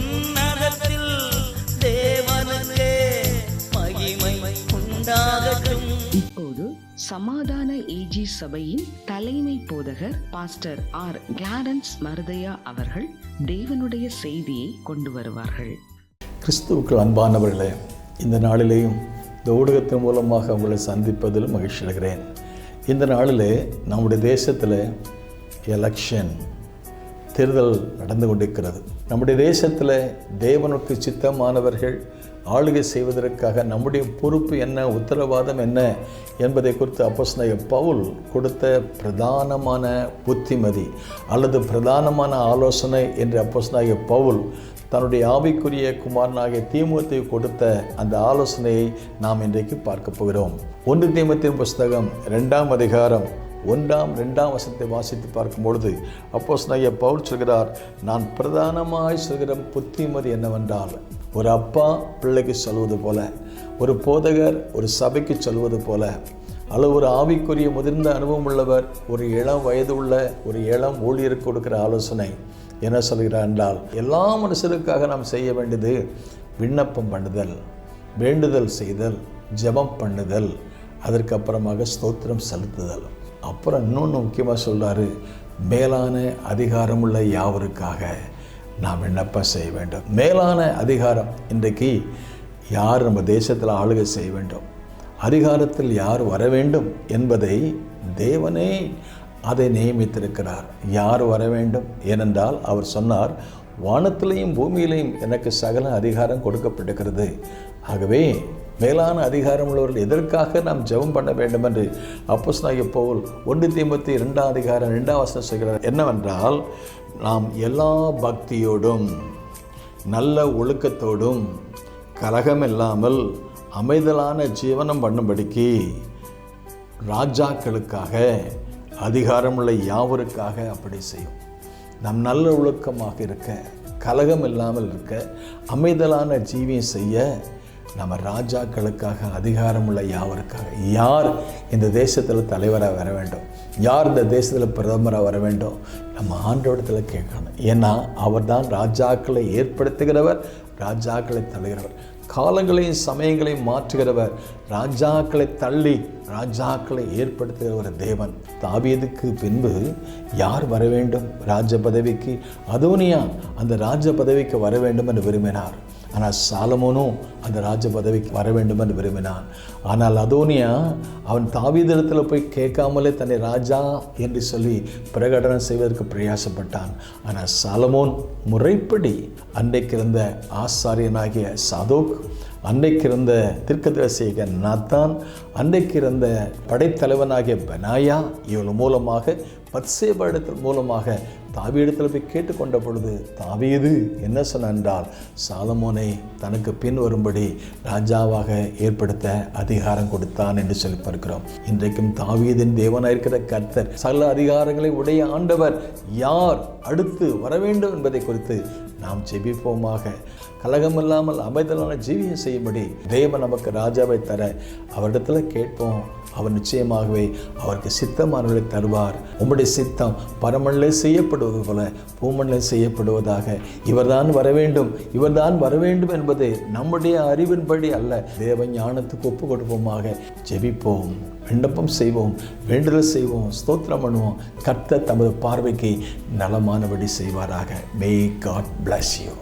உன்னதத்தில் தேவனுக்கே மகிமை உண்டாகட்டும். இப்போது சமாதான ஏஜி சபையின் தலைமை போதகர் பாஸ்டர் ஆர் கிளாரன்ஸ் மருதையா அவர்கள் தேவனுடைய செய்தியை கொண்டு வருவார்கள். கிறிஸ்துவுக்குள் அன்பானவர்களே இந்த நாளிலேயும் இந்த ஊடகத்தின் மூலமாக உங்களை சந்திப்பதில் மகிழ்ச்சி அடைகிறேன். இந்த நாளிலே நம்முடைய தேசத்தில் எலெக்ஷன் தேர்தல் நடந்து கொண்டிருக்கிறது. நம்முடைய தேசத்தில் தேவனுக்கு சித்தமானவர்கள் ஆளுகை செய்வதற்காக நம்முடைய பொறுப்பு என்ன உத்தரவாதம் என்ன என்பதை குறித்து அப்போஸ்தலனாகிய பவுல் கொடுத்த பிரதானமான புத்திமதி அல்லது பிரதானமான ஆலோசனை என்று அப்போஸ்தலனாகிய பவுல் தன்னுடைய ஆவிக்குரிய குமாரனாகிய தீமுகத்தை கொடுத்த அந்த ஆலோசனையை நாம் இன்றைக்கு பார்க்க போகிறோம். ஒன்று தீமத்தின் புஸ்தகம் ரெண்டாம் அதிகாரம் ஒன்றாம் ரெண்டாம் வசத்தை வாசித்து பார்க்கும் பொழுது அப்போஸ் நைய பவுல் சொல்கிறார் நான் பிரதானமாய் சொல்கிற புத்திமதி என்னவென்றால் ஒரு அப்பா பிள்ளைக்கு சொல்வது போல ஒரு போதகர் ஒரு சபைக்கு சொல்வது போல அல்லது ஒரு ஆவிக்குரிய முதிர்ந்த அனுபவம் உள்ளவர் ஒரு இளம் வயது உள்ள ஒரு இளம் ஊழியருக்கு கொடுக்கிற ஆலோசனை என்ன சொல்கிறார் என்றால் எல்லா மனுஷருக்காக நாம் செய்ய வேண்டியது விண்ணப்பம் பண்ணுதல் வேண்டுதல் செய்தல் ஜெபம் பண்ணுதல் அதற்கு அப்புறமாக ஸ்தோத்திரம் செலுத்துதல். அப்புறம் இன்னொன்று முக்கியமாக சொல்கிறாரு மேலான அதிகாரமுள்ள யாவருக்காக நாம் விண்ணப்பம் செய்ய வேண்டும். மேலான அதிகாரம் இன்றைக்கு யார் நம்ம தேசத்தில் ஆளுகை செய்ய வேண்டும்? அதிகாரத்தில் யார் வர வேண்டும் என்பதை தேவனே அதை நியமித்திருக்கிறார். யார் வர வேண்டும்? ஏனென்றால் அவர் சொன்னார் வானத்திலையும் பூமியிலையும் எனக்கு சகல அதிகாரம் கொடுக்கப்பட்டிருக்கிறது. ஆகவே மேலான அதிகாரம் உள்ளவர்கள் எதற்காக நாம் ஜெபம் பண்ண வேண்டும் என்று அப்போஸ் போல் ஒன்று தீம்பத்தி இரண்டாம் அதிகாரம் இரண்டாம் வசனம் சொல்கிறார். என்னவென்றால் நாம் எல்லா பக்தியோடும் நல்ல ஒழுக்கத்தோடும் கலகம் இல்லாமல் அமைதலான ஜீவனம் பண்ணும்படிக்கு ராஜாக்களுக்காக அதிகாரமுள்ள யாவருக்காக அப்படி செய்யும் நம் நல்ல ஒழுக்கமாக இருக்க கலகம் இல்லாமல் இருக்க அமைதலான ஜீவியம் செய்ய நம்ம ராஜாக்களுக்காக அதிகாரமுள்ள யாவருக்காக? யார் இந்த தேசத்தில் தலைவராக வர வேண்டும்? யார் இந்த தேசத்தில் பிரதமராக வர வேண்டும்? நம்ம ஆண்டோடத்தில் கேட்கணும். ஏன்னா அவர் தான் ராஜாக்களை ஏற்படுத்துகிறவர் ராஜாக்களை தலைகிறவர் காலங்களையும் சமயங்களையும் மாற்றுகிறவர். ராஜாக்களை தள்ளி ராஜாக்களை ஏற்படுத்துகிற ஒரு தேவன். தாவியதுக்கு பின்பு யார் வர வேண்டும்? ராஜ பதவிக்கு அதோனியா அந்த ராஜ பதவிக்கு வர வேண்டும் என்று விரும்பினார். ஆனால் சாலமோனும் அந்த ராஜ பதவிக்கு வர வேண்டும் என்று விரும்பினான். ஆனால் அதோனியா அவன் தாவீதிடத்தில் போய் கேட்காமலே தன்னை ராஜா என்று சொல்லி பிரகடனம் செய்வதற்கு பிரயாசப்பட்டான். ஆனால் சாலமோன் முறைப்படி அன்றைக்கு இருந்த ஆசாரியனாகிய சாதோக் அன்றைக்கு இருந்த தீர்க்கதரிசிக நாத்தான் அன்றைக்கு இருந்த படைத்தலைவனாகிய பெனாயா இவள் மூலமாக பத்சேபடத்தின் மூலமாக தாவியிடத்தில் போய் கேட்டுக்கொண்ட பொழுது தாவீது என்ன சொன்னால் என்றால் சாலமோனை தனக்கு பின் வரும்படி ராஜாவாக ஏற்படுத்த அதிகாரம் கொடுத்தான் என்று சொல்லி பார்க்கிறோம். இன்றைக்கும் தாவீதின் தேவனாயிருக்கிற கர்த்தர் சகல அதிகாரங்களை உடைய ஆண்டவர் யார் அடுத்து வர வேண்டும் என்பதை குறித்து நாம் ஜெபிப்போமாக. கலகமில்லாமல் அமைதலான ஜீவியம் செய்யும்படி தேவன் நமக்கு ராஜாவை தர அவரிடத்தில் கேட்போம். அவர் நிச்சயமாகவே அவருக்கு சித்தமானவர்களை தருவார். உம்முடைய சித்தம் பரமண்ணில் செய்யப்படுவது போல பூமண்ணில் செய்யப்படுவதாக இவர்தான் வர வேண்டும் இவர்தான் வர வேண்டும் என்பது நம்முடைய அறிவின்படி அல்ல. தேவ ஞானத்துக்கு ஒப்பு கொடுப்போமாக ஜெபிப்போம் விண்ணப்பம் செய்வோம் வேண்டுதல் செய்வோம் ஸ்தோத்திரம் பண்ணுவோம். கர்த்த தமது பார்வைக்கு நலமானபடி செய்வாராக. May God bless you